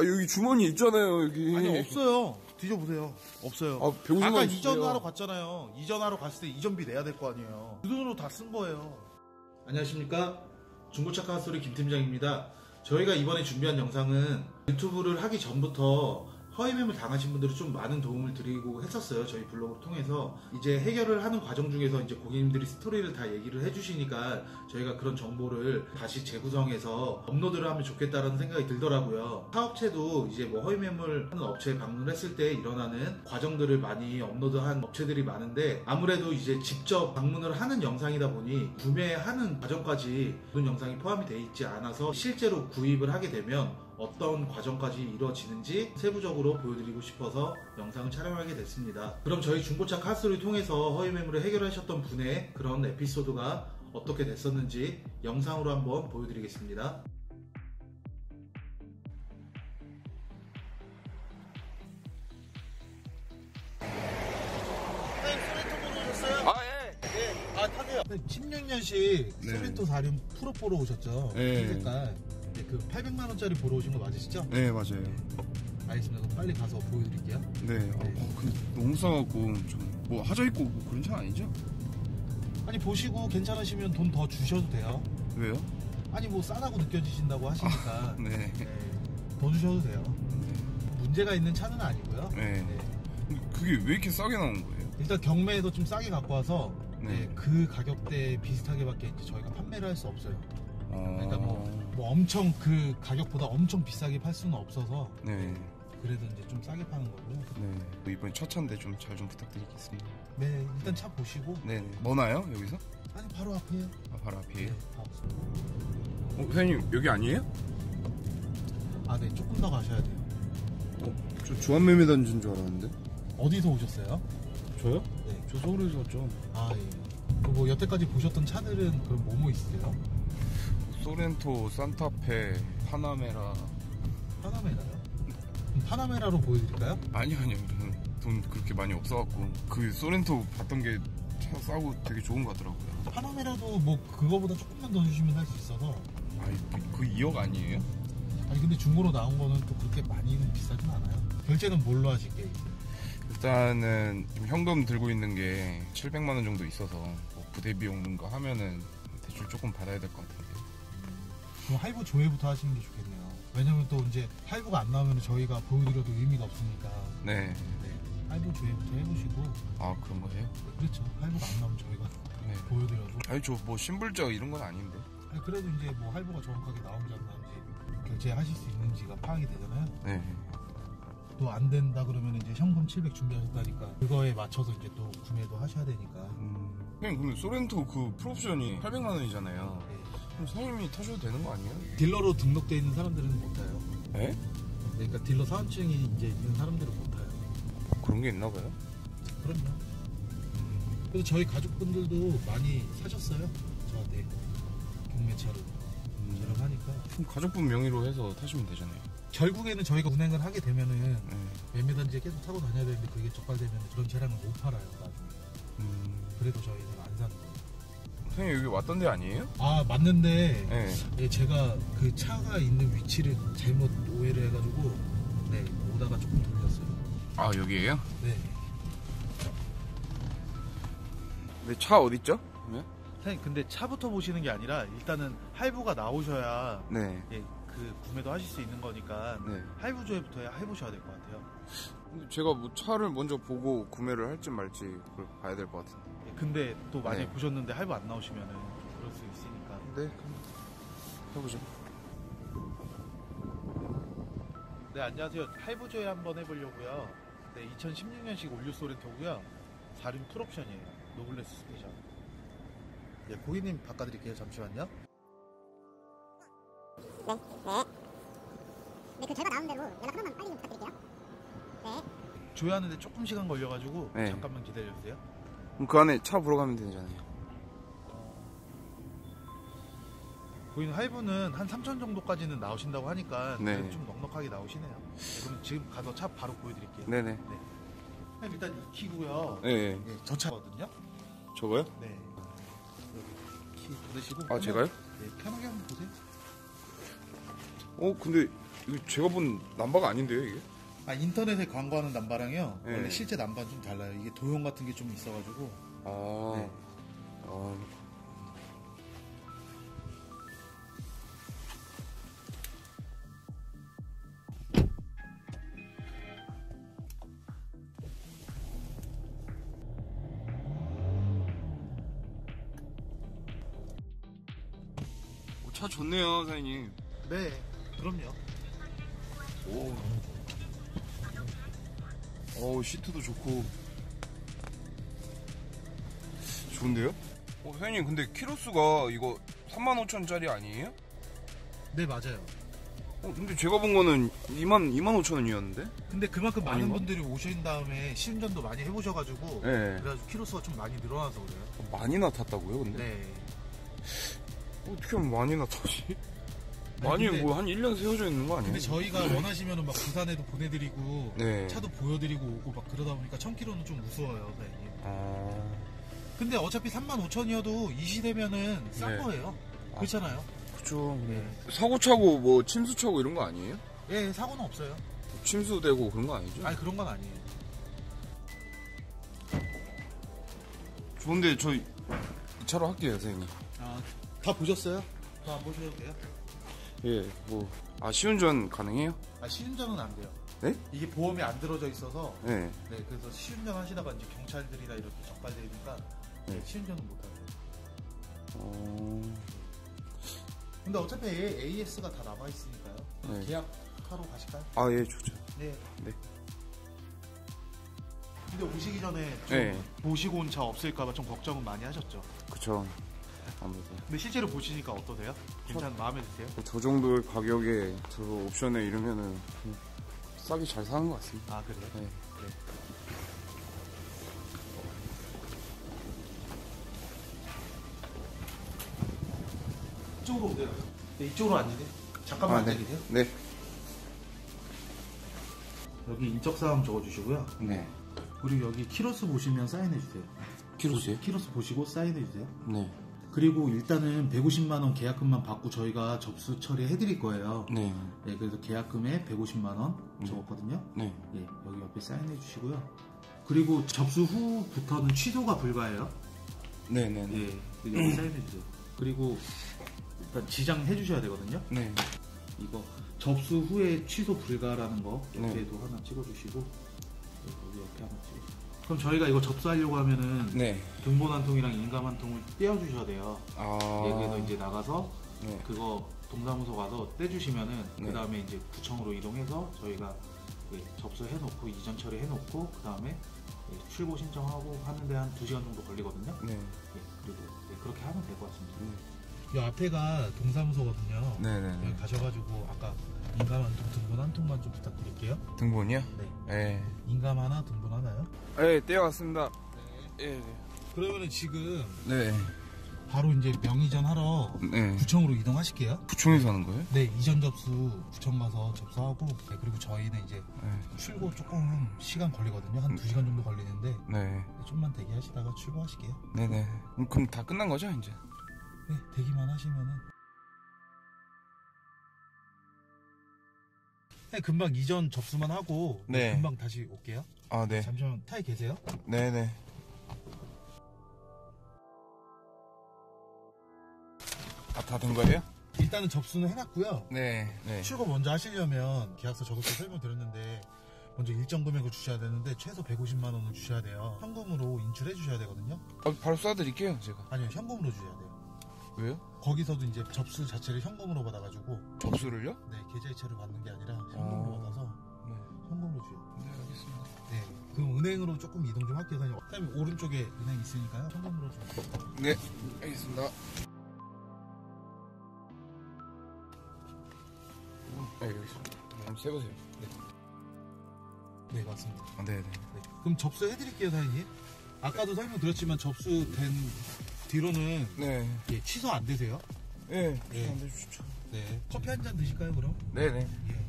아, 여기 주머니 있잖아요, 여기. 아니 없어요. 뒤져보세요. 없어요. 아, 병신만 아까 주세요. 이전하러 갔잖아요. 이전하러 갔을 때 이전비 내야 될 거 아니에요. 그 돈으로 다 쓴 거예요. 안녕하십니까. 중고차 카소리 김 팀장입니다. 저희가 이번에 준비한 영상은 유튜브를 하기 전부터 허위 매물 당하신 분들이 좀 많은 도움을 드리고 했었어요. 저희 블로그를 통해서. 이제 해결을 하는 과정 중에서 이제 고객님들이 스토리를 다 얘기를 해주시니까 저희가 그런 정보를 다시 재구성해서 업로드를 하면 좋겠다라는 생각이 들더라고요. 사업체도 이제 뭐 허위 매물 하는 업체에 방문했을 때 일어나는 과정들을 많이 업로드한 업체들이 많은데 아무래도 이제 직접 방문을 하는 영상이다 보니 구매하는 과정까지 모든 영상이 포함이 돼 있지 않아서 실제로 구입을 하게 되면 어떤 과정까지 이루어지는지 세부적으로 보여드리고 싶어서 영상을 촬영하게 됐습니다. 그럼 저희 중고차 카스를 통해서 허위 매물을 해결하셨던 분의 그런 에피소드가 어떻게 됐었는지 영상으로 한번 보여드리겠습니다. 아, 예. 아, 타세요. 16년식 네. 소렌토 4륜 프로 보러 오셨죠? 네. 흰 색깔. 네, 그 800만 원짜리 보러 오신 거 맞으시죠? 네, 맞아요. 알겠습니다. 그럼 빨리 가서 보여드릴게요. 네. 아, 어, 근데 너무 싸갖고, 좀, 뭐, 하자 있고 뭐 그런 차 아니죠? 아니, 보시고 괜찮으시면 돈 더 주셔도 돼요. 왜요? 아니, 뭐 싸다고 느껴지신다고 하시니까. 네. 네, 더 주셔도 돼요. 문제가 있는 차는 아니고요. 네. 근데 그게 왜 이렇게 싸게 나온 거예요? 일단 경매에도 좀 싸게 갖고 와서 네. 네, 그 가격대 비슷하게밖에 이제 저희가 판매를 할 수 없어요. 어... 그러니까 뭐, 뭐 엄청 그 가격보다 엄청 비싸게 팔 수는 없어서 네. 그래도 이제 좀 싸게 파는 거고요. 네. 또 이번에 첫 차인데 좀 잘 좀 부탁드리겠습니다. 네, 일단 차 보시고 네. 뭐나요, 여기서? 아니 바로 앞에요. 아, 바로 앞이에요. 네, 다 없어요. 어, 사장님, 여기 아니에요? 아, 네, 조금 더 가셔야 돼요. 어, 저 주한매매 단지인 줄 알았는데. 어디서 오셨어요? 저요? 네. 저 서울에서 왔죠. 아, 예. 그리고 여태까지 보셨던 차들은 그럼 뭐뭐 있으세요? 소렌토, 산타페, 파나메라. 파나메라요? 파나메라로 보여드릴까요? 아니요, 아니요. 돈 그렇게 많이 없어갖고. 그 소렌토 봤던 게 차 싸고 되게 좋은 것 같더라고요. 파나메라도 뭐 그거보다 조금만 더 주시면 할 수 있어서 아니, 그 2억 아니에요? 아니 근데 중고로 나온 거는 또 그렇게 많이는 비싸진 않아요. 결제는 뭘로 하실게요? 일단은 현금 들고 있는 게 700만 원 정도 있어서 뭐 부대 비용 뭔가 하면은 대출 조금 받아야 될 것 같은데. 그럼 할부 조회부터 하시는 게 좋겠네요. 왜냐면 또 이제 할부가 안 나오면 저희가 보여드려도 의미가 없으니까. 네. 네. 할부 조회부터 해보시고. 아, 그런 거예요? 그렇죠. 할부가 안 나오면 저희가 네. 보여드려도. 아니, 저 뭐 신불자 이런 건 아닌데. 아니, 그래도 이제 뭐 할부가 정확하게 나오는지 안 나오는지 결제하실 수 있는지가 파악이 되잖아요. 네. 또 안 된다 그러면 이제 현금 700 준비하셨다니까 그거에 맞춰서 이제 또 구매도 하셔야 되니까. 음. 그냥 근데 소렌토 그 풀옵션이 800만 원이잖아요. 네. 그럼 사장님이 타셔도 되는 거 아니에요? 딜러로 등록돼 있는 사람들은 못 타요. 에? 그러니까 딜러 사원증이 이제 있는 사람들은 못 타요. 그런 게 있나 봐요? 그럼요. 그래서 저희 가족분들도 많이 사셨어요. 저한테 경매차로 저렴하니까. 그럼 가족분 명의로 해서 타시면 되잖아요. 결국에는 저희가 운행을 하게 되면은 네. 매매단지에 계속 타고 다녀야 되는데 그게 적발되면 그런 차량을 못 팔아요. 나중에. 음. 그래도 저희는 안 사는 거예요. 사장님 여기 왔던 데 아니에요? 아 맞는데 네. 예, 제가 그 차가 있는 위치를 잘못 오해를 해가지고 네 오다가 조금 돌렸어요. 아, 여기에요? 네. 네, 차 어딨죠? 네. 사장님 근데 차부터 보시는 게 아니라 일단은 할부가 나오셔야 네. 예, 그 구매도 하실 수 있는 거니까 네. 할부 조회부터 해- 해보셔야 될 것 같아요. 근데 제가 뭐 차를 먼저 보고 구매를 할지 말지 그걸 봐야 될 것 같은데. 예, 근데 또 많이 네. 보셨는데 할부 안 나오시면은 좀 그럴 수 있으니까. 네, 그럼 해보죠. 네 안녕하세요. 할부 조회 한번 해보려고요. 네 2016년식 올류 소렌토고요. 4륜 풀옵션이에요. 노블레스 스페셜. 예 고객님 바꿔드릴게요. 잠시만요. 네, 네. 네, 그 결과 나온 대로 연락 하나만 빨리 좀 부탁드릴게요. 네. 조회하는데 조금 시간 걸려가지고 네. 잠깐만 기다려주세요. 그럼 그 안에 차 보러 가면 되잖아요. 고객님 할부는 한 3천 정도까지는 나오신다고 하니까 네. 그래도 좀 넉넉하게 나오시네요. 네, 그럼 지금 가서 차 바로 보여드릴게요. 네네. 네, 일단 이 키고요. 네. 네, 저 차거든요. 저거요? 네. 여기 키 받으시고. 아, 제가요? 네, 편하게 한번 보세요. 어, 근데 이거 제가 본 남바가 아닌데요, 이게? 아 인터넷에 광고하는 남바랑요 네. 원래 실제 남바는 좀 달라요. 이게 도형 같은 게 좀 있어가지고 아. 네. 아. 오, 차 좋네요, 사장님. 네 그럼요. 오. 어 시트도 좋고. 좋은데요? 어, 사장님, 근데 키로수가 이거 35,000짜리 아니에요? 네 맞아요. 어, 근데 제가 본 거는 2만, 2만 5천 원이었는데? 근데 그만큼 많은 아닌가? 분들이 오신 다음에 시운전도 많이 해보셔가지고 네. 그래가지고 키로수가 좀 많이 늘어나서 그래요. 많이 나 탔다고요, 근데? 네. 어떻게 하면 많이 나 타지? 많이 근데- 뭐 한 1년 세워져 있는 거 아니에요? 근데 저희가 원하시면은 막 부산에도 보내드리고 네. 차도 보여드리고 오고 막 그러다 보니까 1000km는 좀 무서워요, 사장님. 아. 근데 어차피 35,000이어도 이 시대면은 싼 네. 거예요. 그렇잖아요. 그쵸. 네. 사고 차고 뭐 침수 차고 이런 거 아니에요? 예, 사고는 없어요. 침수 되고 그런 거 아니죠? 아니 그런 건 아니에요. 좋은데 저 이 차로 할게요, 선생님. 아, 다 보셨어요? 다 안 보셔도 돼요? 예, 뭐. 아, 시운전 가능해요? 아, 시운전은 안 돼요. 네? 이게 보험이 안 들어져 있어서 네. 네, 그래서 시운전 하시다가 이제 경찰들이나 이렇게 적발되니까 네. 시운전은 못 하세요. 어. 근데 어차피 AS가 다 남아 있으니까요. 네. 계약하러 가실까요? 아, 예, 좋죠. 네. 네. 근데 오시기 전에 좀 네. 보시고 온 차 없을까봐 좀 걱정은 많이 하셨죠. 그쵸. 아무래도. 근데 실제로 보시니까 어떠세요? 괜찮 마음에 드세요? 저 정도의 가격에 저 옵션에 이러면은 좀 싸게 잘 사는 것 같습니다. 아 그래요? 네. 이쪽으로 오세요. 네, 이쪽으로 앉으세요. 잠깐만 앉아 계세요. 네. 여기 인적사항 적어주시고요. 네. 그리고 여기 키로수 보시면 사인해주세요. 키로수요? 키로수 보시고 사인해주세요. 네. 그리고 일단은 150만 원 계약금만 받고 저희가 접수 처리해 드릴 거예요. 네. 네, 그래서 계약금에 150만 원 음. 적었거든요. 네. 예, 여기 옆에 사인해 주시고요. 그리고 접수 후부터는 취소가 불가해요. 네, 네, 네. 예, 여기 사인해 주세요. 그리고 일단 지장해 주셔야 되거든요. 네. 이거 접수 후에 취소 불가라는 거 네. 옆에도 하나 찍어 주시고 여기 옆에 하나 찍으시고. 그럼 저희가 이거 접수하려고 하면은 네. 등본 한 통이랑 인감 한 통을 떼어주셔야 돼요. 아. 예, 그래서 이제 나가서 네. 그거 동사무소 가서 떼주시면은 네. 그 다음에 이제 구청으로 이동해서 저희가 예, 접수해놓고 이전 처리해놓고 그 다음에 예, 출고 신청하고 하는데 한 2시간 정도 걸리거든요. 네. 예, 그리고 예, 그렇게 하면 될 것 같습니다. 네. 이 앞에가 동사무소거든요. 네, 네, 네. 여기 가셔가지고 아까 인감 한 통, 등본 한 통만 좀 부탁드릴게요. 등본이요? 네. 네. 인감 하나, 등본 하나요? 네, 떼어왔습니다. 예, 그러면은 지금 네. 바로 이제 명의전 하러 네. 구청으로 이동하실게요. 부총에서 하는 거예요? 네, 이전 접수 구청 가서 접수하고 네, 그리고 저희는 이제 네. 출고 조금 시간 걸리거든요. 한 2시간 정도 걸리는데 네. 좀만 대기하시다가 출고하실게요. 네네. 그럼 다 끝난 거죠, 이제? 네, 대기만 하시면은 네, 금방 이전 접수만 하고 네. 금방 다시 올게요. 아, 네. 잠시만 타에 계세요? 네 네. 아, 다 된 거예요? 일단은 접수는 해놨고요. 네. 네. 출고 먼저 하시려면 계약서 적을 때 설명드렸는데 먼저 일정 금액을 주셔야 되는데 최소 150만 원을 주셔야 돼요. 현금으로 인출해 주셔야 되거든요. 아, 바로 쏴드릴게요, 제가. 아니요, 현금으로 주셔야 돼요. 왜요? 거기서도 이제 접수 자체를 현금으로 받아가지고 접수를요? 네, 계좌이체로 받는 게 아니라 현금으로 아. 받아서 네. 현금으로 줘요. 네, 알겠습니다. 네. 그럼 은행으로 조금 이동 좀 할게요. 사장님. 사장님 오른쪽에 은행 있으니까요. 현금으로 좀. 네, 알겠습니다. 네, 여기 있습니다. 한번 세보세요. 네. 네, 맞습니다. 아, 네네. 네. 그럼 접수해드릴게요, 사장님. 아까도 설명드렸지만 접수된 뒤로는 네. 예, 취소 안 되세요? 네. 예. 안 되주시죠. 네. 커피 한 잔 드실까요, 그럼? 네네. 예.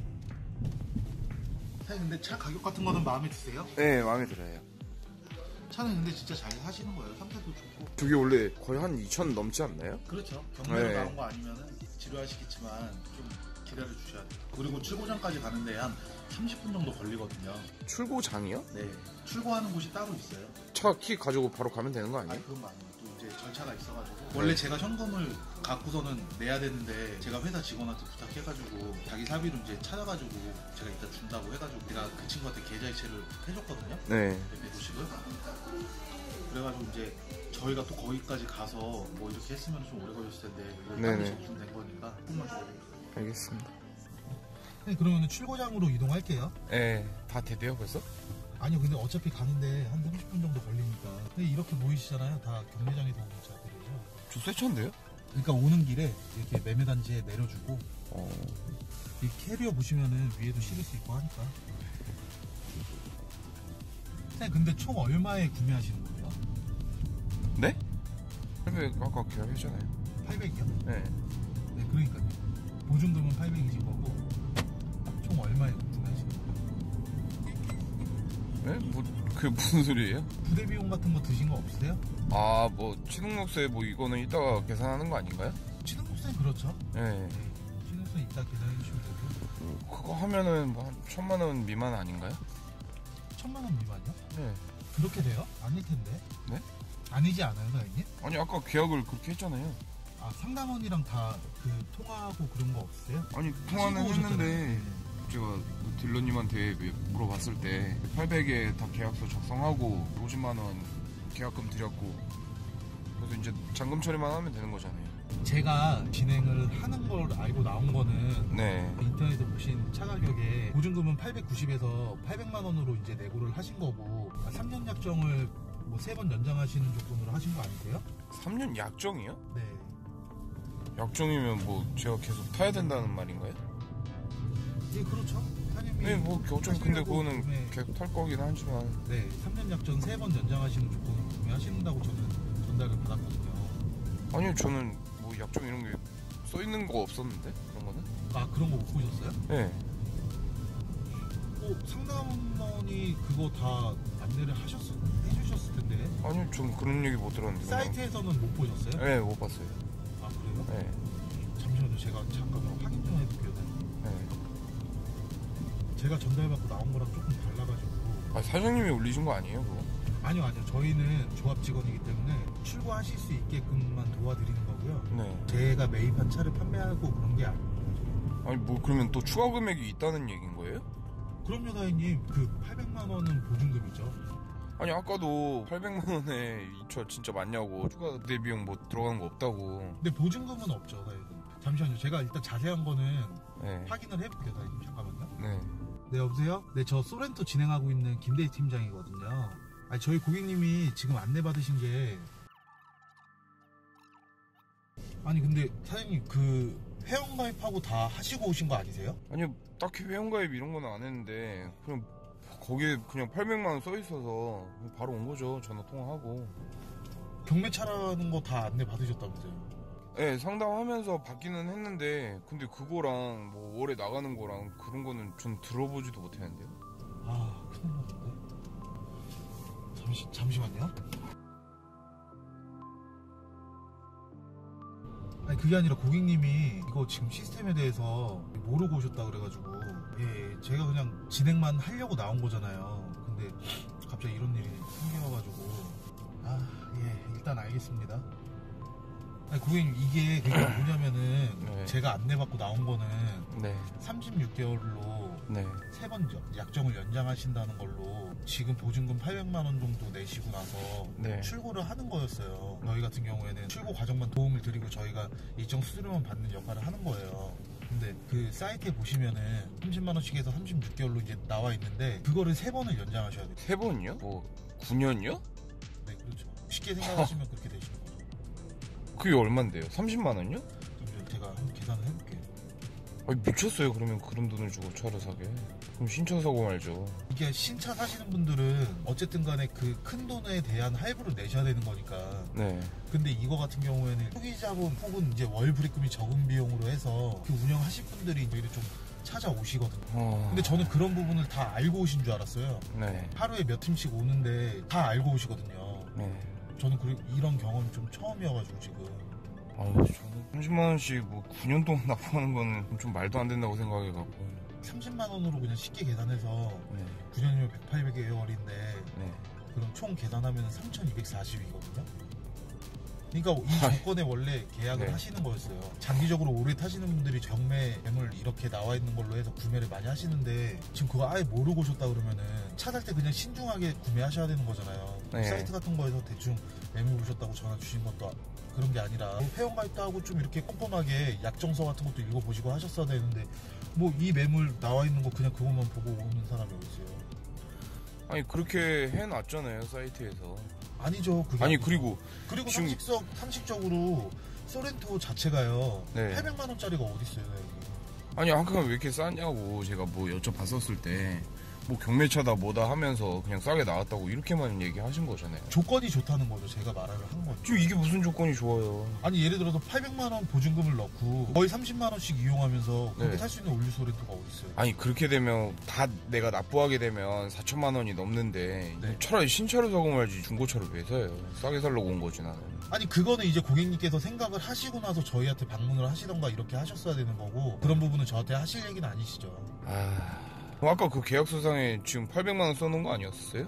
사장님, 근데 차 가격 같은 거는 마음에 드세요? 네, 마음에 들어요. 차는 근데 진짜 잘 하시는 거예요. 상태도 좋고. 저게 원래 거의 한 2천 넘지 않나요? 그렇죠. 경매로 네. 나온 거 아니면은 지루하시겠지만 좀 기다려 주셔야 돼요. 그리고 출고장까지 가는데 한 30분 정도 걸리거든요. 출고장이요? 네. 출고하는 곳이 따로 있어요. 차 키 가지고 바로 가면 되는 거 아니 아니에요? 그건 아니에요. 또 이제 절차가 있어가지고 원래 제가 현금을 갖고서는 내야 되는데 제가 회사 직원한테 부탁해가지고 자기 사비로 이제 찾아가지고 제가 이따 준다고 해가지고 제가 그 친구한테 계좌이체를 해줬거든요. 네. 150을. 그래가지고 이제 저희가 또 거기까지 가서 뭐 이렇게 했으면 좀 오래 걸렸을 텐데. 빨리 접수된 거니까 조금만 더 알겠습니다. 네, 그러면 출고장으로 이동할게요. 네, 다 됐대요 벌써? 아니요, 근데 어차피 가는데 한 30분 정도 걸리니까. 근데 이렇게 보이시잖아요. 다 경매장에서 오는 차들이에요. 저 쇠차인데요? 그러니까 오는 길에 이렇게 매매단지에 내려주고, 어, 이 캐리어 보시면은 위에도 실을 수 있고 하니까. 네, 근데 총 얼마에 구매하시는 거예요? 네? 근데 아까 계약했잖아요. 800이요? 네. 네, 그러니까요. 보증금은 800이실 거고, 총 얼마에? 네? 뭐, 그게 무슨 소리예요? 부대 비용 같은 거 드신 거 없으세요? 아, 뭐, 취등록세 뭐 이거는 이따가 계산하는 거 아닌가요? 취등록세 그렇죠? 네. 네, 취등록세 이따 계산해 주시면 되고. 그거 하면은 뭐 한 천만 원 미만 아닌가요? 천만 원 미만이요? 네. 그렇게 돼요? 아닐 텐데. 네? 아니지 않아요, 사장님? 아니, 아까 계약을 그렇게 했잖아요. 아, 상담원이랑 다 그 통화하고 그런 거 없으세요? 아니, 통화는 하시고 오셨잖아요. 했는데, 네. 제가 그 딜러님한테 물어봤을 때 800에 다 계약서 작성하고 50만 원 계약금 드렸고 그래서 이제 잔금 처리만 하면 되는 거잖아요 제가 진행을 하는 걸 알고 나온 거는 네 인터넷에 보신 차 가격에 보증금은 890에서 800만 원으로 이제 내고를 하신 거고 3년 약정을 뭐 세 번 연장하시는 조건으로 하신 거 아니세요? 3년 약정이요? 네. 약정이면 뭐 제가 계속 타야 된다는 말인가요? 예, 그렇죠. 사장님이 네뭐좀 근데 하시려고 그거는 구매- 계속 탈 거긴 하지만 네, 3년 약정 세번 연장하시는 조건으로 구매하신다고 저는 전달을 받았거든요. 아니요 저는 뭐 약정 이런 게 써 있는 거 없었는데 그런 거는 아, 그런 거 못 보셨어요? 네 어, 상담원이 그거 다 안내를 하셨, 해주셨을 텐데. 아니요 전 그런 얘기 못 들었는데 그냥. 사이트에서는 못 보셨어요? 네, 못 봤어요 아, 그래요? 네, 잠시만요. 제가 잠깐만 확인 제가 전달받고 나온 거랑 조금 달라가지고. 아, 사장님이 올리신 거 아니에요 그거? 아니요, 아니요. 저희는 조합 직원이기 때문에 출고하실 수 있게끔만 도와드리는 거고요. 네 제가 매입한 차를 판매하고 그런 게 아니에요. 아니 뭐 그러면 또 추가 금액이 있다는 얘기인 거예요? 그럼요, 사장님. 그 800만 원은 보증금이죠. 아니 아까도 800만 원에 이 차 진짜 맞냐고 추가 부대 비용 뭐 들어가는 거 없다고 근데 보증금은 없죠, 사장님. 잠시만요. 제가 일단 자세한 거는 네. 확인을 해볼게요, 사장님. 잠깐만요. 네. 네, 여보세요? 네, 저 소렌토 진행하고 있는 김대희 팀장이거든요. 아니, 저희 고객님이 지금 안내 받으신 게. 아니, 근데 사장님, 그, 회원 가입하고 다 하시고 오신 거 아니세요? 아니 딱히 회원 가입 이런 거는 안 했는데 그냥 거기에 그냥 800만 원 써 있어서 바로 온 거죠 전화 통화하고 경매차라는 거 다 안내 받으셨다면서요? 네 상담하면서 받기는 했는데 근데 그거랑 뭐 월에 나가는 거랑 그런 거는 전 들어보지도 못했는데요 아, 큰일 났는데. 잠시, 잠시만요. 아니, 그게 아니라 고객님이 이거 지금 시스템에 대해서 모르고 오셨다 그래가지고, 예, 제가 그냥 진행만 하려고 나온 거잖아요. 근데 갑자기 이런 일이 생겨가지고, 아, 예, 일단 알겠습니다. 아니, 고객님, 이게 그러니까 뭐냐면은, 네. 제가 안내받고 나온 거는 네 36개월로 네. 세 번 약정을 연장하신다는 걸로 지금 보증금 800만 원 정도 내시고 나서 네. 출고를 하는 거였어요. 저희 같은 경우에는 출고 과정만 도움을 드리고 저희가 일정 수수료만 받는 역할을 하는 거예요. 근데 그 사이트에 보시면은 30만 원씩 해서 36개월로 이제 나와 있는데 그거를 세 번을 연장하셔야 돼요. 세 번이요? 뭐 9년이요? 네, 그렇죠. 쉽게 생각하시면 그렇게 되시는 거죠. 그게 얼만데요? 30만 원이요? 잠시만요. 제가 한번 계산을 해볼게요. 아니 미쳤어요 그러면 그런 돈을 주고 차를 사게 그럼 신차 사고 말죠 이게 신차 사시는 분들은 어쨌든 간에 그 큰 돈에 대한 할부를 내셔야 되는 거니까 네 근데 이거 같은 경우에는 초기 자본 혹은 이제 월 불입금이 적은 비용으로 해서 그 운영하실 분들이 저희를 좀 찾아오시거든요. 어... 근데 저는 그런 부분을 다 알고 오신 줄 알았어요. 네 하루에 몇 팀씩 오는데 다 알고 오시거든요. 네. 저는 그 이런 경험이 좀 처음이어가지고 지금 아유 저는 30만 원씩 뭐 9년 동안 납부하는 거는 좀 말도 안 된다고 생각해갖고 30만 원으로 그냥 쉽게 계산해서 네, 9년이면 108개월인데 네. 그럼 총 계산하면 3,240이거든요. 그러니까 이. 조건에 원래 계약을 네. 하시는 거였어요. 장기적으로 오래 타시는 분들이 경매 매물 이렇게 나와 있는 걸로 해서 구매를 많이 하시는데 지금 그거 아예 모르고 오셨다 그러면은 차 살 때 그냥 신중하게 구매하셔야 되는 거잖아요. 네. 사이트 같은 거에서 대충 매물 보셨다고 전화 주신 것도 그런 게 아니라 뭐 회원 가입도 하고 좀 이렇게 꼼꼼하게 약정서 같은 것도 읽어보시고 하셨어야 되는데 뭐 이 매물 나와 있는 거 그냥 그것만 보고 오는 사람이 어디 있어요? 아니 그렇게 해놨잖아요 사이트에서 아니죠. 그게 아니. 그리고 그리고 지금- 상식적, 상식적으로 소렌토 자체가요. 네. 800만 원짜리가 어디 있어요. 아니 아까 왜 이렇게 싸냐고 제가 뭐 여쭤봤었을 때 뭐 경매차다 뭐다 하면서 그냥 싸게 나왔다고 이렇게만 얘기하신 거잖아요 조건이 좋다는 거죠. 제가 말을 한 거죠. 지금 이게 무슨 조건이 좋아요 아니 예를 들어서 800만 원 보증금을 넣고 거의 30만 원씩 이용하면서 그렇게 네. 탈수 있는 올류 소렌토가 어디 있어요? 아니 그렇게 되면 다 내가 납부하게 되면 4천만 원이 넘는데 네. 차라리 신차를 사고 말지 중고차를 왜 사요 싸게 살려고 온 거지 나는 아니 그거는 이제 고객님께서 생각을 하시고 나서 저희한테 방문을 하시던가 이렇게 하셨어야 되는 거고 그런 부분은 저한테 하실 얘기는 아니시죠. 아 그럼 아까 그 계약서상에 지금 800만 원 써놓은 거 아니었어요?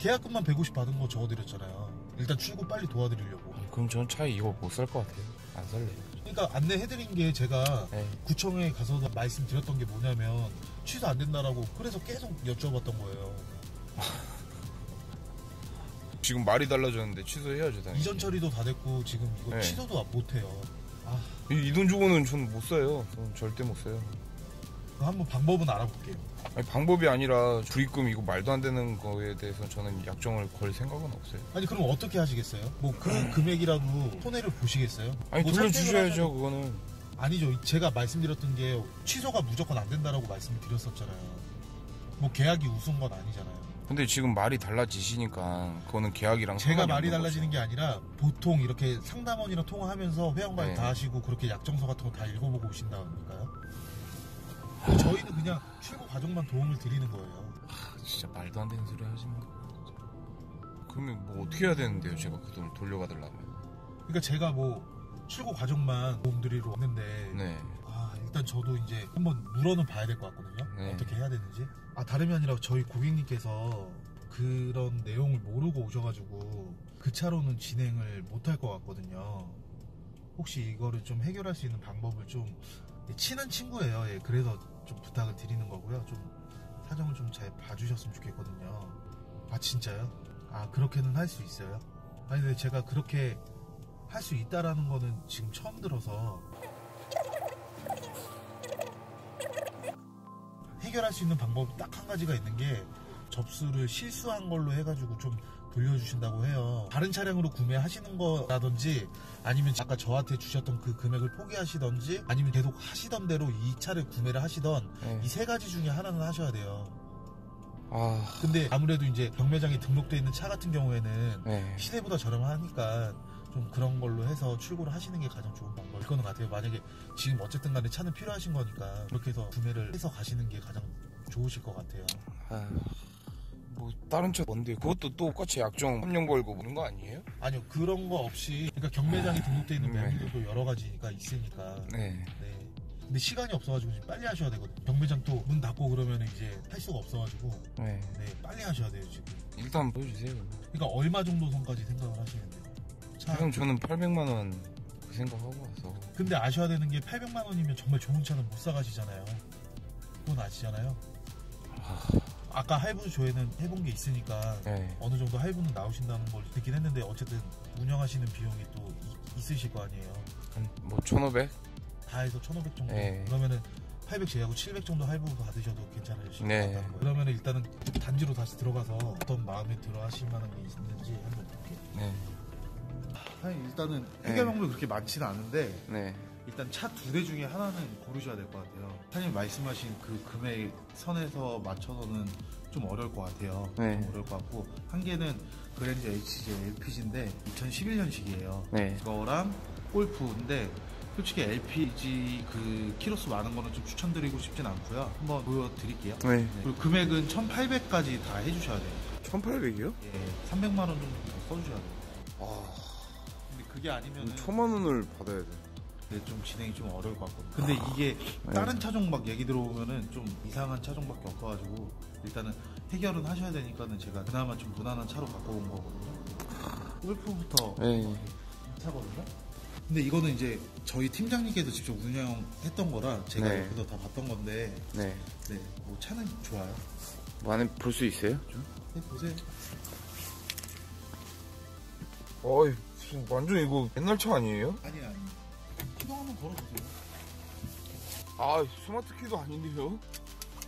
계약금만 150 받은 거 적어드렸잖아요. 일단 출고 빨리 도와드리려고. 그럼 전 차에 이거 못 살 것 같아요 안 살래요 그러니까 안내해드린 게 제가 네. 구청에 가서도 말씀드렸던 게 뭐냐면 취소 안 된다라고 그래서 계속 여쭤봤던 거예요. 지금 말이 달라졌는데 취소해야죠 당연히 이전 처리도 다 됐고 지금 이거 네. 취소도 못 해요. 아, 이 돈 주고는 전못 사요 전 절대 못 사요 그럼 한번 방법은 알아볼게요. 아니, 방법이 아니라 불입금 이거 말도 안 되는 거에 대해서 저는 약정을 걸 생각은 없어요 아니 그럼 어떻게 하시겠어요? 뭐 그 금액이라도 손해를 보시겠어요? 아니 뭐 돌려주셔야죠 그거는 아니죠. 제가 말씀드렸던 게 취소가 무조건 안 된다라고 말씀을 드렸었잖아요. 뭐 계약이 우스운 건 아니잖아요. 근데 지금 말이 달라지시니까 그거는 계약이랑 제가 상관이 말이 달라지는 거죠. 게 아니라 보통 이렇게 상담원이랑 통화하면서 회원가입 네. 다 하시고 그렇게 약정서 같은 거 다 읽어보고 오신다니까요. 저희는 그냥 출고 과정만 도움을 드리는 거예요. 진짜 말도 안 되는 소리 하지 마 그러면 뭐 어떻게 해야 되는데요 제가 그 돈을 돌려받으려면 그러니까 제가 뭐 출고 과정만 도움 드리러 왔는데 네 아 일단 저도 이제 한번 물어는 봐야 될 것 같거든요. 네. 어떻게 해야 되는지. 아 다름이 아니라 저희 고객님께서 그런 내용을 모르고 오셔가지고 그 차로는 진행을 못할 것 같거든요. 혹시 이거를 좀 해결할 수 있는 방법을 좀 예, 친한 친구예요. 예, 그래서 좀 부탁을 드리는 거고요. 좀 사정을 좀 잘 봐주셨으면 좋겠거든요. 아 진짜요? 아 그렇게는 할 수 있어요? 아니 근데 제가 그렇게 할 수 있다라는 거는 지금 처음 들어서 해결할 수 있는 방법이 딱 한 가지가 있는 게 접수를 실수한 걸로 해가지고 좀 돌려주신다고 해요. 다른 차량으로 구매하시는 거라든지 아니면 아까 저한테 주셨던 그 금액을 포기하시던지 아니면 계속 하시던 대로 이 차를 구매를 하시던 네. 이세 가지 중에 하나는 하셔야 돼요. 아 근데 아무래도 이제 경매장에 등록돼 있는 차 같은 경우에는 네. 시세보다 저렴하니까 좀 그런 걸로 해서 출고를 하시는 게 가장 좋은 방법일 거는 같아요. 만약에 지금 어쨌든 간에 차는 필요하신 거니까 그렇게 해서 구매를 해서 가시는 게 가장 좋으실 것 같아요. 아, 뭐 다른 차 뭔데 그것도 똑같이 약정 3년 걸고 보는 거 아니에요? 아니요 그런 거 없이 그러니까 경매장에 등록돼 있는 네. 매물들도 여러 가지가 있으니까 네 네. 근데 시간이 없어가지고 지금 빨리 하셔야 되거든요. 경매장 또 문 닫고 그러면 이제 할 수가 없어가지고 네. 네 빨리 하셔야 돼요 지금. 일단 보여주세요 그러니까 얼마 정도 선까지 생각을 하시는데요? 차 그럼 저는 800만 원 그 생각하고 와서 근데 아셔야 되는 게 800만 원이면 정말 좋은 차는 못 사가시잖아요. 그건 아시잖아요. 아 까 할부 조회는 해본 게 있으니까 네. 어느 정도 할부는 나오신다는 걸 듣긴 했는데 어쨌든 운영하시는 비용이 또 이- 있으실 거 아니에요. 한뭐 1500? 다 해서 1,500 정도. 네. 그러면은 800 제하고 700 정도 할부 받으셔도 괜찮으실 네. 것 같다는 거예요. 그러면은 일단은 단지로 다시 들어가서 어떤 마음에 들어 하실 만한 게 있는지 한번 볼게요. 네. 아니, 일단은 네. 해결 방법이 그렇게 많지는 않은데 네. 일단 차 두 대 중에 하나는 고르셔야 될 것 같아요. 사장님 말씀하신 그 금액 선에서 맞춰서는 좀 어려울 것 같아요. 네. 좀 어려울 것 같고 한 개는 그랜저 HJ LPG인데 2011년식이에요. 네. 그거랑 골프인데 솔직히 LPG 그 키로수 많은 거는 좀 추천드리고 싶진 않고요. 한번 보여드릴게요. 네. 네. 그리고 금액은 1,800까지 다 해주셔야 돼요. 1800이요? 예, 300만 원 정도 더 써주셔야 돼요. 아, 근데 그게 아니면은 천만 원을 받아야 돼. 네, 좀 진행이 좀 어려울 것 같거든요. 근데 이게 다른 차종 막 얘기 들어보면은 좀 이상한 차종밖에 없어가지고 일단은 해결은 하셔야 되니까는 제가 그나마 좀 무난한 차로 갖고 온 거거든요. 골프부터 네. 차거든요. 근데 이거는 이제 저희 팀장님께서 직접 운영했던 거라 제가 네. 옆에서 다 봤던 건데 네. 네, 뭐 차는 좋아요. 뭐 안에 볼 수 있어요? 좀? 네, 보세요. 어이, 완전 이거 옛날 차 아니에요? 아니 아니. 시동 한번 걸어보세요. 아, 스마트 키도 아닌데요?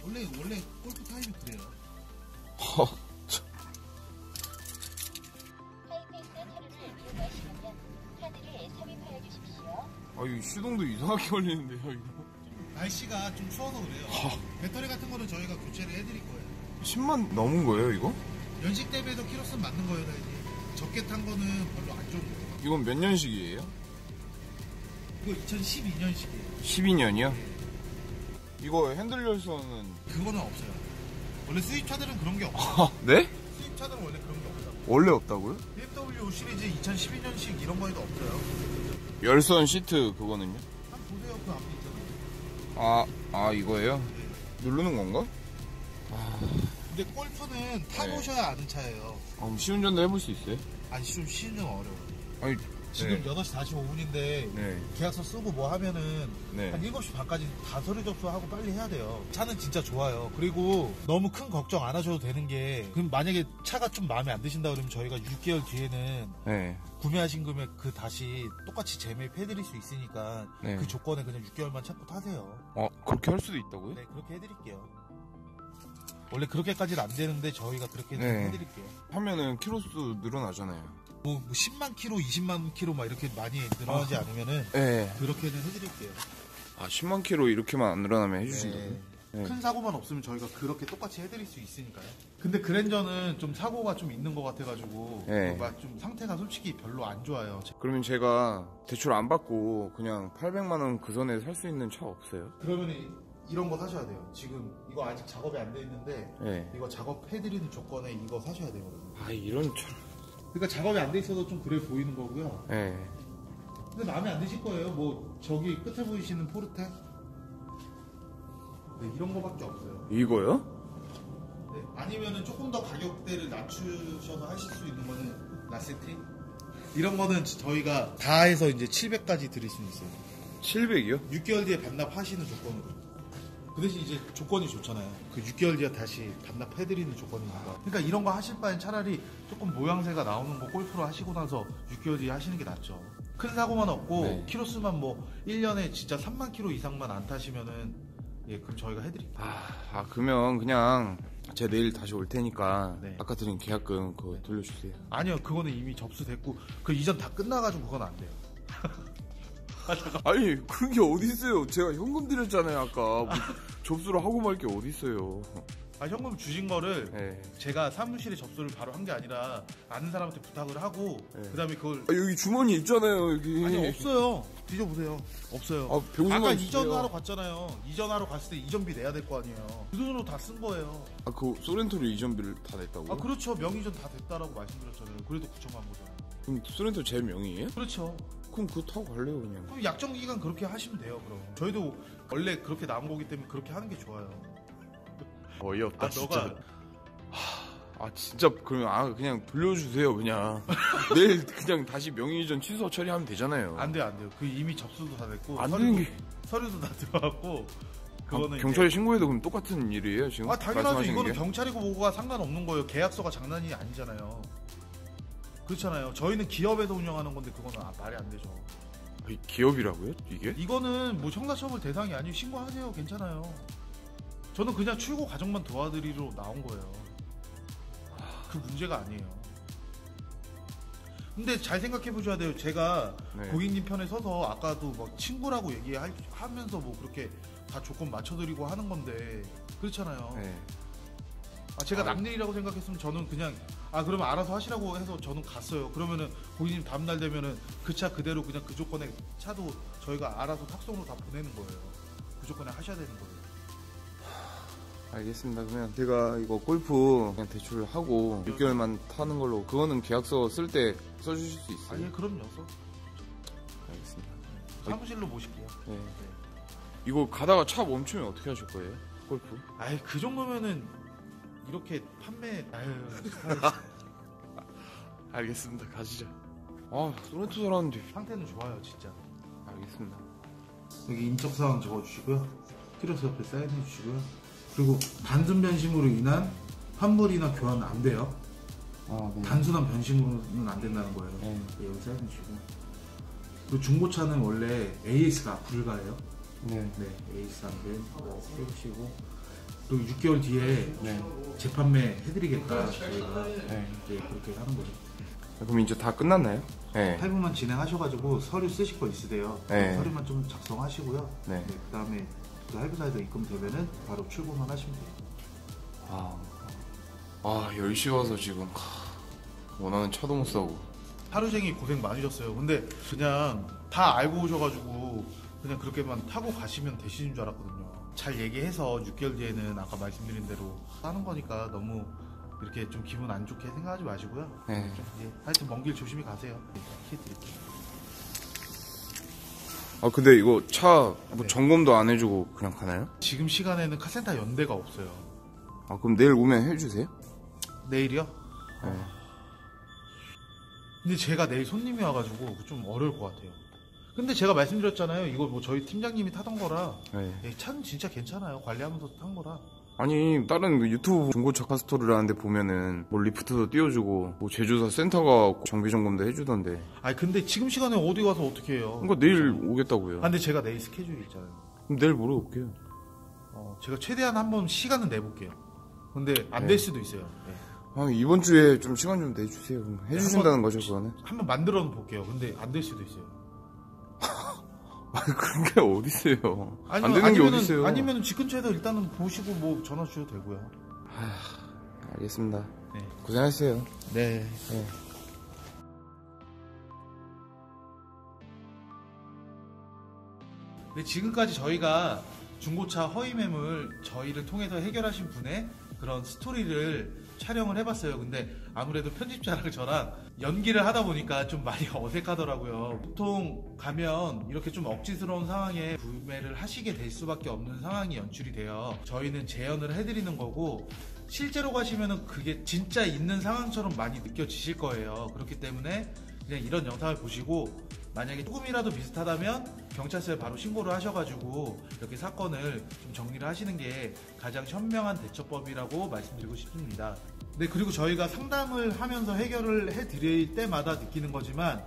원래 원래 골프 타입이 그래요. 하이패스 터널을 이용하시려면 카드를 삽입하여 주십시오. 아, 이 시동도 이상하게 걸리는데요, 이거? 날씨가 좀 추워서 그래요. 배터리 같은 거는 저희가 교체를 해드릴 거예요. 10만 넘은 거예요, 이거? 연식 대비해서 키로수는 맞는 거예요, 다행히. 적게 탄 거는 별로 안 좋은 거예요. 이건 몇 년식이에요? 이거 2012년식이에요. 12년이요? 이거 핸들 열선은 그거는 없어요. 원래 수입차들은 그런 게 없어요. 아, 네? 수입차들은 원래 그런 게 없어 요. 원래 없다고요? BMW 시리즈 2012년식 이런 거에도 없어요. 열선 시트 그거는요? 한번 보세요, 그 앞에 있잖아요. 아, 아 이거예요? 누르는 건가? 근데 골프는 타보셔야 아는 차예요. 아, 그럼 시운전도 해볼 수 있어요? 아니, 좀 쉬는 어려워요. 아니, 지금 네. 8시 45분인데 네. 계약서 쓰고 뭐 하면은 네. 한 7시 반까지 다 서류 접수하고 빨리 해야 돼요. 차는 진짜 좋아요. 그리고 너무 큰 걱정 안 하셔도 되는 게 그럼 만약에 차가 좀 마음에 안 드신다 그러면 저희가 6개월 뒤에는 네. 구매하신 금액 그 다시 똑같이 재매입 해드릴 수 있으니까 네. 그 조건에 그냥 6개월만 참고 타세요. 어, 그렇게 할 수도 있다고요? 네, 그렇게 해드릴게요. 원래 그렇게까지는 안 되는데 저희가 그렇게 좀 네. 해드릴게요. 하면은 키로수 늘어나잖아요. 뭐, 뭐 10만 킬로, 20만 킬로 막 이렇게 많이 늘어나지 않으면은 네. 그렇게는 해드릴게요. 아, 10만 키로 이렇게만 안 늘어나면 해주신다고요? 네. 네. 큰 사고만 없으면 저희가 그렇게 똑같이 해드릴 수 있으니까요. 근데 그랜저는 좀 사고가 좀 있는 것 같아가지고 네. 막좀 상태가 솔직히 별로 안 좋아요. 그러면 제가 대출 안 받고 그냥 800만 원그 선에 살 수 있는 차 없어요? 그러면 이런 거 사셔야 돼요. 지금 이거 아직 작업이 안 돼 있는데 네. 이거 작업해드리는 조건에 이거 사셔야 되거든요. 아, 이런 차. 그러니까 작업이 안 돼 있어서 좀 그래 보이는 거고요. 네. 근데 마음에 안 드실 거예요. 뭐 저기 끝에 보이시는 포르테 네, 이런 거밖에 없어요. 이거요? 네, 아니면은 조금 더 가격대를 낮추셔서 하실 수 있는 거는 라세티 이런 거는 저희가 다 해서 이제 700까지 드릴 수 있어요. 700이요? 6개월 뒤에 반납하시는 조건으로. 그 대신 이제 조건이 좋잖아요. 그 6개월 뒤에 다시 반납해드리는 조건이니까. 그러니까 이런 거 하실 바엔 차라리 조금 모양새가 나오는 거 골프로 하시고 나서 6개월 뒤에 하시는 게 낫죠. 큰 사고만 없고 네. 키로수만 뭐 1년에 진짜 3만 키로 이상만 안 타시면은 예, 그럼 저희가 해드릴게요. 아, 아, 그러면 그냥 제가 내일 다시 올 테니까 네. 아까 드린 계약금 그거 돌려주세요. 아니요, 그거는 이미 접수됐고 그 이전 다 끝나가지고 그건 안 돼요. 아니 그런 게 어디 있어요? 제가 현금 드렸잖아요 아까 뭐 접수를 하고 말 게 어디 있어요? 아 현금 주신 거를 네. 제가 사무실에 접수를 바로 한 게 아니라 아는 사람한테 부탁을 하고 네. 그다음에 그걸 아, 여기 주머니 있잖아요 여기. 아니 없어요. 뒤져보세요. 없어요. 아, 아까. 이전하러 갔잖아요. 이전하러 갔을 때 이전비 내야 될 거 아니에요. 그 돈으로 다 쓴 거예요. 아, 그 소렌토를 이전비를 다 냈다고? 아 그렇죠. 명의전 다 됐다라고 말씀드렸잖아요. 그래도 구청한 거잖아요. 그럼 소렌토 제 명의예요? 그렇죠. 그럼 그거 타고 갈래요 그냥. 그럼 약정 기간 그렇게 하시면 돼요. 그럼 저희도 원래 그렇게 나온 거기 때문에 그렇게 하는 게 좋아요. 어이없다 아 진짜. 너가 아 진짜 그러면 아 그냥 돌려주세요 그냥. 내일 그냥 다시 명의 이전 취소 처리하면 되잖아요. 안 돼요, 안 돼요. 그 이미 접수도 다 됐고 안 서류도- 되는 게. 서류도 다 들어갔고 아, 그거는 경찰에 신고해도 그럼 똑같은 일이에요 지금? 이제, 아 당연하죠. 말씀하시는 이거는 게? 경찰이고 뭐고가 상관없는 거예요. 계약서가 장난이 아니잖아요. 그렇잖아요. 저희는 기업에서 운영하는 건데 그거는 아, 말이 안 되죠. 아, 이 기업이라고요? 이게? 이거는 뭐 형사처벌 대상이 아니고 신고하세요. 괜찮아요. 저는 그냥 출고 과정만 도와드리러 나온 거예요. 그 문제가 아니에요. 근데 잘 생각해 보셔야 돼요. 제가 네. 고객님 편에 서서 아까도 막 친구라고 얘기하면서 뭐 그렇게 다 조건 맞춰드리고 하는 건데 그렇잖아요. 네. 아, 제가 아, 남일이라고 생각했으면 저는 그냥 아 그러면 알아서 하시라고 해서 저는 갔어요. 그러면은 고객님 다음날 되면은 그 차 그대로 그냥 그 조건에 차도 저희가 알아서 탁송으로 다 보내는 거예요. 그 조건에 하셔야 되는 거예요. 알겠습니다. 그러면 제가 이거 골프 그냥 대출을 하고 6개월만 타는 걸로 그거는 계약서 쓸 때 써주실 수아 있어요? 예 그럼요. 써. 사무실로 모실게요. 네. 이거 가다가 차 멈추면 어떻게 하실 거예요? 골프? 아이 그 정도면은 이렇게 판매 아유 알겠습니다. 가시죠. 아, 소렌토 살았는데. 상태는 좋아요 진짜. 알겠습니다. 여기 인적사항 적어주시고요. 키로수 옆에 사인해 주시고요. 그리고 단순 변심으로 인한 환불이나 교환 안 돼요. 아, 네. 단순한 변심으로는 안 된다는 거예요. 네. 네, 여기 사인해 주시고. 그리고 중고차는 원래 AS가 불가해요. 네. 네, AS 안 돼. 해주시고. 그리고 6개월 뒤에 네. 재판매 해드리겠다. 저희가 네. 네, 그렇게 하는 거죠. 그럼 이제 다 끝났나요? 네. 탈부만 진행하셔가지고 서류 쓰실 거 있으세요. 네. 서류만 좀 작성하시고요. 네. 그 다음에 그 할부사에서 입금되면은 바로 출고만 하시면 돼요. 아, 아 10시 와서 지금 하, 원하는 차도 못 사고 하루 종일 고생 많으셨어요. 근데 그냥 다 알고 오셔가지고 그냥 그렇게만 타고 가시면 되시는 줄 알았거든요. 잘 얘기해서 6개월 뒤에는 아까 말씀드린 대로 하는 거니까 너무 이렇게 좀 기분 안 좋게 생각하지 마시고요. 네. 좀, 예, 하여튼 먼 길 조심히 가세요. 네, 키 드릴게요. 아 근데 이거 차 뭐 네. 점검도 안 해주고 그냥 가나요? 지금 시간에는 카센터 연대가 없어요. 아 그럼 내일 오면 해주세요? 내일이요? 네. 근데 제가 내일 손님이 와가지고 좀 어려울 것 같아요. 근데 제가 말씀드렸잖아요. 이거 뭐 저희 팀장님이 타던 거라 네. 예, 차는 진짜 괜찮아요. 관리하면서 탄 거라. 아니 다른 그 유튜브 중고차 카스토를 하는데 보면은 뭐 리프트도 띄워주고 뭐 제조사 센터가 정비 점검도 해주던데 아니 근데 지금 시간에 어디 가서 어떻게 해요? 그러니까 내일 오겠다고요 아, 근데 제가 내일 스케줄이 있잖아요. 그럼 내일 물어볼게요 어, 제가 최대한 한번 시간은 내볼게요. 근데 안 네. 될 수도 있어요. 네. 아 이번 주에 좀 시간 좀 내주세요 그럼 해주신다는 거죠 그거는? 한번 만들어 볼게요. 근데 안 될 수도 있어요. 그런 게 어딨어요 안 아니면- 되는 게 아니면은- 어딨어요 아니면 집 근처에서 일단은 보시고 뭐 전화 주셔도 되고요. 알겠습니다 네. 고생하셨어요 네. 네. 네, 지금까지 저희가 중고차 허위 매물 저희를 통해서 해결하신 분의 그런 스토리를 촬영을 해봤어요. 근데 아무래도 편집자랑 저랑 연기를 하다 보니까 좀 많이 어색하더라고요. 보통 가면 이렇게 좀 억지스러운 상황에 구매를 하시게 될 수밖에 없는 상황이 연출이 돼요. 저희는 재현을 해드리는 거고 실제로 가시면은 그게 진짜 있는 상황처럼 많이 느껴지실 거예요. 그렇기 때문에 그냥 이런 영상을 보시고 만약에 조금이라도 비슷하다면 경찰서에 바로 신고를 하셔가지고 이렇게 사건을 좀 정리를 하시는 게 가장 현명한 대처법이라고 말씀드리고 싶습니다. 네, 그리고 저희가 상담을 하면서 해결을 해드릴 때마다 느끼는 거지만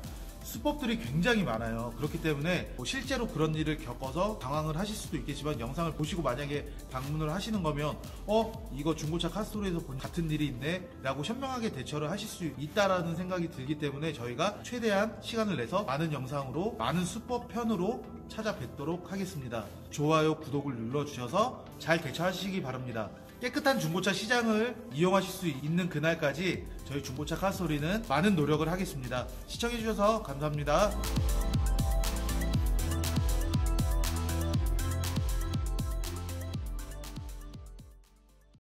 수법들이 굉장히 많아요. 그렇기 때문에 뭐 실제로 그런 일을 겪어서 당황을 하실 수도 있겠지만 영상을 보시고 만약에 방문을 하시는 거면 어 이거 중고차 카스토리에서 본 같은 일이 있네 라고 현명하게 대처를 하실 수 있다라는 생각이 들기 때문에 저희가 최대한 시간을 내서 많은 영상으로 많은 수법 편으로 찾아뵙도록 하겠습니다. 좋아요, 구독을 눌러주셔서 잘 대처하시기 바랍니다. 깨끗한 중고차 시장을 이용하실 수 있는 그날까지 저희 중고차 카스토리는 많은 노력을 하겠습니다. 시청해주셔서 감사합니다.